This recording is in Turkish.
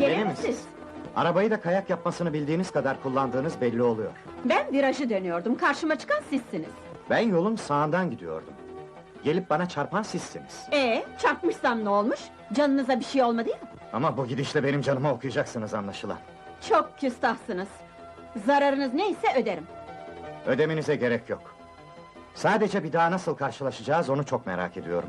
Gene Benim? Arabayı da kayak yapmasını bildiğiniz kadar kullandığınız belli oluyor. Ben virajı dönüyordum, karşıma çıkan sizsiniz. Ben yolun sağından gidiyordum. Gelip bana çarpan sizsiniz. Ee, çarpmışsam ne olmuş? Canınıza bir şey olmadı ya? Ama bu gidişle benim canıma okuyacaksınız anlaşılan. Çok küstahsınız. Zararınız neyse öderim. Ödemenize gerek yok. Sadece bir daha nasıl karşılaşacağız onu çok merak ediyorum.